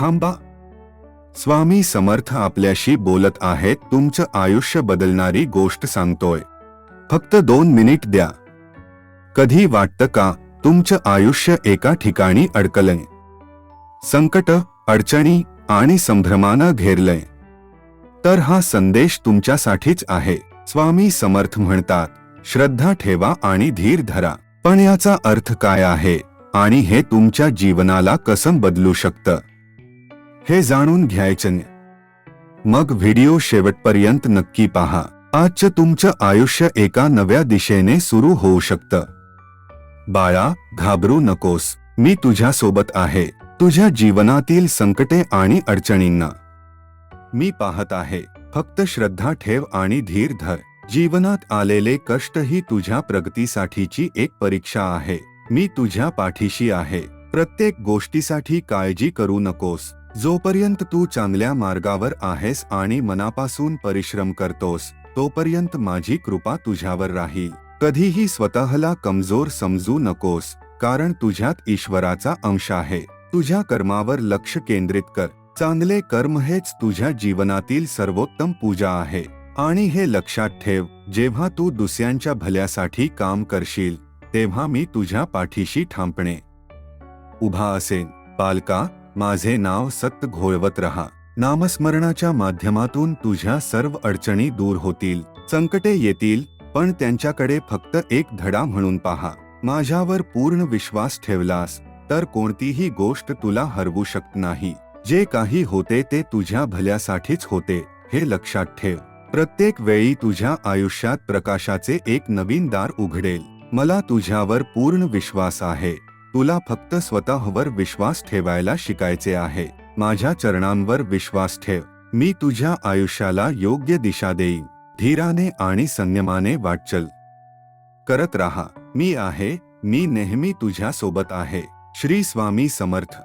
थांबा. स्वामी समर्थ आपल्याशी बोलत आहेत तुमचं आयुष्य बदलणारी गोष्ट सांगतोय. फक्त दोन मिनिट द्या. कधी वाटतं का तुमचं आयुष्य एका ठिकाणी अडकलंय? संकट अडचणी आणि संभ्रमानं घेरलंय. तर हा संदेश तुमच्यासाठीच आहे स्वामी समर्थ म्हणतात. श्रद्धा ठेवा आणि धीर धरा. पण याचा अर्थ काय आहे? आणि हे तुमच्या जीवनाला कसं बदलू शकतं? हे जाणून घ्यायचं मग व्हिडिओ शेवटपर्यंत नक्की पहा. आजचं तुमचं आयुष्य एका नव्या दिशेने सुरू होऊ शकतं. बाळा घाबरू नकोस. मी तुझ्या सोबत आहे. तुझ्या जीवनातील संकटे आणि अडचणींना. मी पाहत आहे. फक्त श्रद्धा ठेव आणि धीर धर. जीवनात आलेले कष्ट ही तुझ्या प्रगतीसाठीची एक परीक्षा आहे. मी तुझ्या पाठीशी आहे. प्रत्येक गोष्टीसाठी काळजी करू नकोस. जोपर्यंत तू चांगल्या मार्गावर आहेस आणि मनापासून परिश्रम करतोस तोपर्यंत माझी कृपा तुझ्यावर राहील. कधीही स्वतःला कमजोर समजू नकोस कारण तुझ्यात ईश्वराचा अंश आहे. तुझ्या कर्मावर लक्ष केंद्रित कर. चांगले कर्म हेच तुझ्या जीवनातील सर्वोत्तम पूजा आहे. आणि हे लक्षात ठेव जेव्हा तू दुसऱ्यांच्या भल्यासाठी काम करशील तेव्हा मी तुझ्या पाठीशी ठांपणे उभा असेन पालका माझे नाव सक्त घोळवत रहा. नामस्मरणाच्या माध्यमातून तुझ्या सर्व अडचणी दूर होतील. संकटे येतील पण त्यांच्याकडे फक्त एक धडा म्हणून पहा. माझ्यावर पूर्ण विश्वास ठेवलास तर कोणतीही गोष्ट तुला हरवू शकत नाही. जे काही होते ते तुझ्या भल्यासाठीच होते हे लक्षात ठेव. प्रत्येक वेळी तुझ्या आयुष्यात प्रकाशाचे एक नवीन दार उघडेल. मला तुझ्यावर पूर्ण विश्वास आहे. तुला फक्त स्वतःवर विश्वास ठेवायला शिकायचे आहे. माझ्या चरणांवर विश्वास ठेव. मी तुझ्या आयुष्याला योग्य दिशा देईन. धीराने आणि संयमाने वाटचल करत राहा. मी आहे. मी नेहमी तुझ्या सोबत आहे. श्री स्वामी समर्थ.